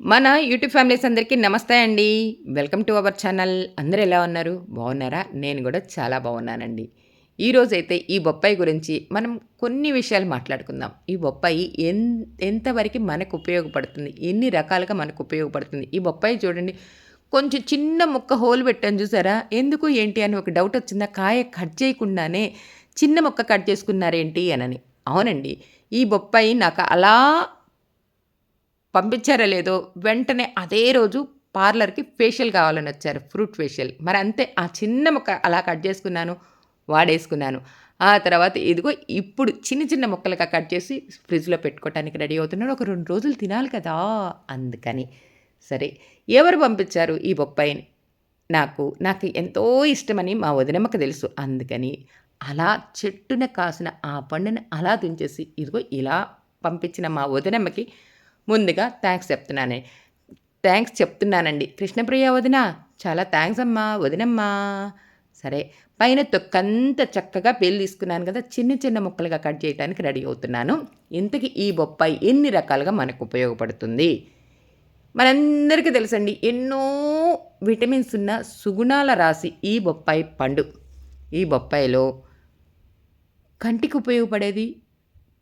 మన YouTube families అందరికీ నమస్తే అండి. Welcome to our channel. అందరూ ఎలా ఉన్నారు? బాగున్నారా? నేను కూడా చాలా బాగున్నానండి. ఈరోజైతే ఈ బొప్పాయి గురించి మనం కొన్ని విషయాలు మాట్లాడుకుందాం. ఈ బొప్పాయి ఎన్ ఎంతవరకు మనకు ఉపయోగపడుతుంది? ఎన్ని రకాలుగా మనకు ఉపయోగపడుతుంది? ఈ బొప్పాయి చూడండి. కొంచెం చిన్న ముక్క హోల్ పెట్టాను చూసారా? ఎందుకు ఏంటి అని ఒక డౌట్ వచ్చిందా? కాయ కట్ చేయకుండానే చిన్న మొక్క కట్ చేసుకున్నారేంటి అనని అవునండి. ఈ బొప్పాయి నాకు అలా పంపించారో లేదో వెంటనే అదే రోజు పార్లర్కి ఫేషియల్ కావాలని వచ్చారు ఫ్రూట్ ఫేషియల్. మరి అంతే ఆ చిన్న ముక్క అలా కట్ చేసుకున్నాను వాడేసుకున్నాను. ఆ తర్వాత ఇదిగో ఇప్పుడు చిన్న చిన్న ముక్కలుగా కట్ చేసి ఫ్రిడ్జ్లో పెట్టుకోవడానికి రెడీ అవుతున్నాడు ఒక రెండు రోజులు తినాలి కదా అందుకని. సరే ఎవరు పంపించారు ఈ బొప్పాయిని? నాకు నాకు ఎంతో ఇష్టమని మా వదినమ్మకు తెలుసు అందుకని అలా చెట్టున కాసిన ఆ పండుని అలా తుంచేసి ఇదిగో ఇలా పంపించిన మా వదినమ్మకి ముందుగా థ్యాంక్స్ చెప్తున్నాను. థ్యాంక్స్ చెప్తున్నానండి. కృష్ణప్రియ వదిన చాలా థ్యాంక్స్ అమ్మా వదినమ్మా. సరే పైన తొక్కంత చక్కగా పేలు తీసుకున్నాను కదా చిన్న చిన్న ముక్కలుగా కట్ చేయడానికి రెడీ అవుతున్నాను. ఇంతకీ ఈ బొప్పాయి ఎన్ని రకాలుగా మనకు ఉపయోగపడుతుంది? మనందరికీ తెలుసండి ఎన్నో విటమిన్స్ ఉన్న సుగుణాల రాసి ఈ బొప్పాయి పండు. ఈ బొప్పాయిలో కంటికి ఉపయోగపడేది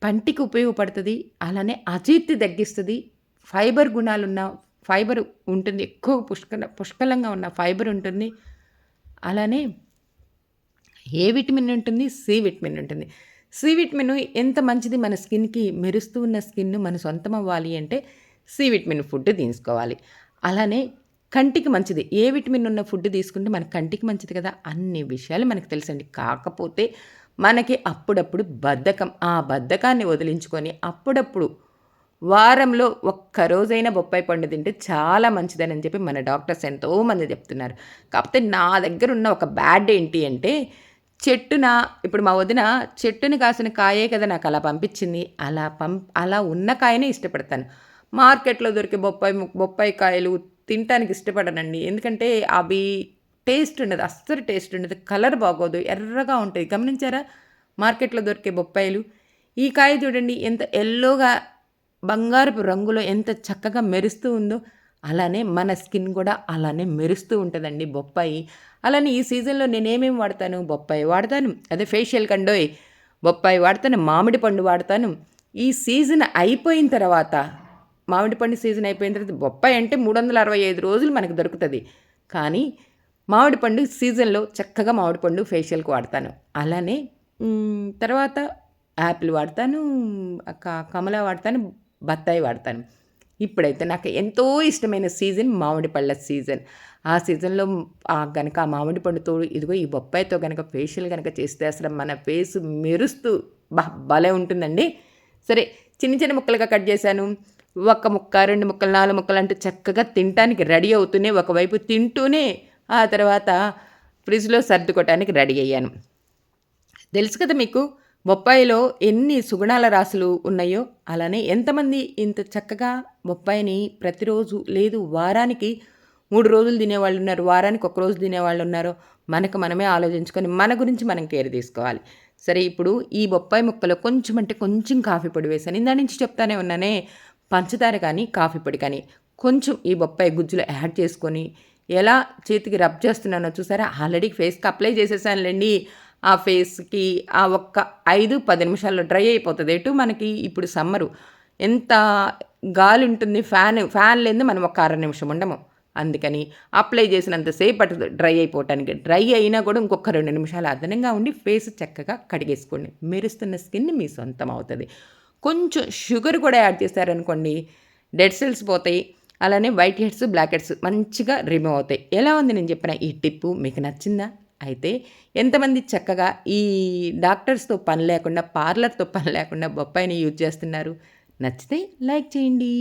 పంటికి ఉపయోగపడుతుంది అలానే అజీర్తి తగ్గిస్తుంది. ఫైబర్ గుణాలున్న ఫైబర్ ఉంటుంది ఎక్కువ పుష్కల పుష్కలంగా ఉన్న ఫైబర్ ఉంటుంది. అలానే ఏ విటమిన్ ఉంటుంది? సి విటమిన్ ఉంటుంది. సి విటమిన్ ఎంత మంచిది మన స్కిన్కి? మెరుస్తూ ఉన్న స్కిన్ మన సొంతం అవ్వాలి అంటే సి విటమిన్ ఫుడ్ తీసుకోవాలి. అలానే కంటికి మంచిది. ఏ విటమిన్ ఉన్న ఫుడ్ తీసుకుంటే మన కంటికి మంచిది కదా? అన్ని విషయాలు మనకు తెలుసండి. కాకపోతే మనకి అప్పుడప్పుడు బద్ధకం ఆ బద్ధకాన్ని వదిలించుకొని అప్పుడప్పుడు వారంలో ఒక్కరోజైనా బొప్పాయి పండు తింటే చాలా మంచిదని చెప్పి మన డాక్టర్స్ ఎంతోమంది చెప్తున్నారు. కాకపోతే నా దగ్గర ఉన్న ఒక బ్యాడ్ ఏంటి అంటే చెట్టున ఇప్పుడు మా వదిన చెట్టుని కాసిన కాయే కదా నాకు అలా పంపించింది. అలా పం అలా ఉన్న కాయనే ఇష్టపడతాను. మార్కెట్లో దొరికే బొప్పాయి బొప్పాయి కాయలు తినటానికి ఇష్టపడనండి. ఎందుకంటే అవి టేస్ట్ ఉండదు అస్సలు టేస్ట్ ఉండదు కలర్ బాగోదు ఎర్రగా ఉంటుంది. గమనించారా? మార్కెట్లో దొరికే బొప్పాయిలు. ఈ కాయ చూడండి ఎంత ఎల్లోగా బంగారపు రంగులో ఎంత చక్కగా మెరుస్తూ ఉందో అలానే మన స్కిన్ కూడా అలానే మెరుస్తూ ఉంటుందండి బొప్పాయి. అలానే ఈ సీజన్లో నేనేమేమి వాడతాను? బొప్పాయి వాడతాను. అదే ఫేషియల్ కండోయ్. బొప్పాయి వాడతాను మామిడి పండు వాడతాను. ఈ సీజన్ అయిపోయిన తర్వాత మామిడి పండు సీజన్ అయిపోయిన తర్వాత బొప్పాయి అంటే మూడు వందల అరవై ఐదు రోజులు మనకు దొరుకుతుంది. కానీ మామిడి పండు సీజన్లో చక్కగా మామిడి పండు ఫేషియల్కి వాడతాను. అలానే తర్వాత యాపిల్ వాడతాను కమల వాడతాను బత్తాయి వాడతాను. ఇప్పుడైతే నాకు ఎంతో ఇష్టమైన సీజన్ మామిడి పళ్ళ సీజన్. ఆ సీజన్లో కనుక ఆ మామిడి పండుతో ఇదిగో ఈ బొప్పాయితో కనుక ఫేషియల్ కనుక చేస్తే అసలు మన ఫేస్ మెరుస్తూ బా భలే ఉంటుందండి. సరే చిన్న చిన్న ముక్కలుగా కట్ చేశాను. ఒక ముక్క రెండు ముక్కలు నాలుగు ముక్కలు అంటే చక్కగా తినటానికి రెడీ అవుతూనే ఒకవైపు తింటూనే ఆ తర్వాత ఫ్రిడ్జ్లో సర్దుకోవటానికి రెడీ అయ్యాను. తెలుసు కదా మీకు బొప్పాయిలో ఎన్ని సుగుణాల రాసులు ఉన్నాయో? అలానే ఎంతమంది ఇంత చక్కగా బొప్పాయిని ప్రతిరోజు లేదు వారానికి మూడు రోజులు తినేవాళ్ళు ఉన్నారు వారానికి ఒక రోజు తినేవాళ్ళు ఉన్నారో మనకు మనమే ఆలోచించుకొని మన గురించి మనం కేర్ తీసుకోవాలి. సరే ఇప్పుడు ఈ బొప్పాయి ముక్కలో కొంచెం అంటే కొంచెం కాఫీ పొడి వేసాను. ఇందా నుంచి చెప్తానే ఉన్నానే పంచదార కానీ కాఫీ పొడి కానీ కొంచెం ఈ బొప్పాయి గుజ్జులో యాడ్ చేసుకొని ఎలా చేతికి రబ్ చేస్తున్నానో చూసారా? ఆల్రెడీ ఫేస్కి అప్లై చేసేసానులేండి. ఆ ఫేస్కి ఆ ఒక్క ఐదు పది నిమిషాల్లో డ్రై అయిపోతుంది. ఎటు మనకి ఇప్పుడు సమ్మరు ఎంత గాలి ఉంటుంది ఫ్యాన్ ఫ్యాన్ లేని మనం ఒక అర నిమిషం ఉండము. అందుకని అప్లై చేసినంతసేపు అటు డ్రై అయిపోవటానికి. డ్రై అయినా కూడా ఇంకొక రెండు నిమిషాలు అదనంగా ఉండి ఫేస్ చక్కగా కడిగేసుకోండి. మెరుస్తున్న స్కిన్ మీ సొంతం అవుతుంది. కొంచెం షుగర్ కూడా యాడ్ చేశారనుకోండి డెడ్ సెల్స్ పోతాయి. అలానే వైట్ హెడ్స్ బ్లాక్ హెడ్స్ మంచిగా రిమూవ్ అవుతాయి. ఎలా ఉంది నేను చెప్పిన ఈ టిప్పు మీకు నచ్చిందా? అయితే ఎంతమంది చక్కగా ఈ డాక్టర్స్తో పని లేకుండా పార్లర్తో పని లేకుండా బొప్పాయిని యూజ్ చేస్తున్నారు? నచ్చితే లైక్ చేయండి.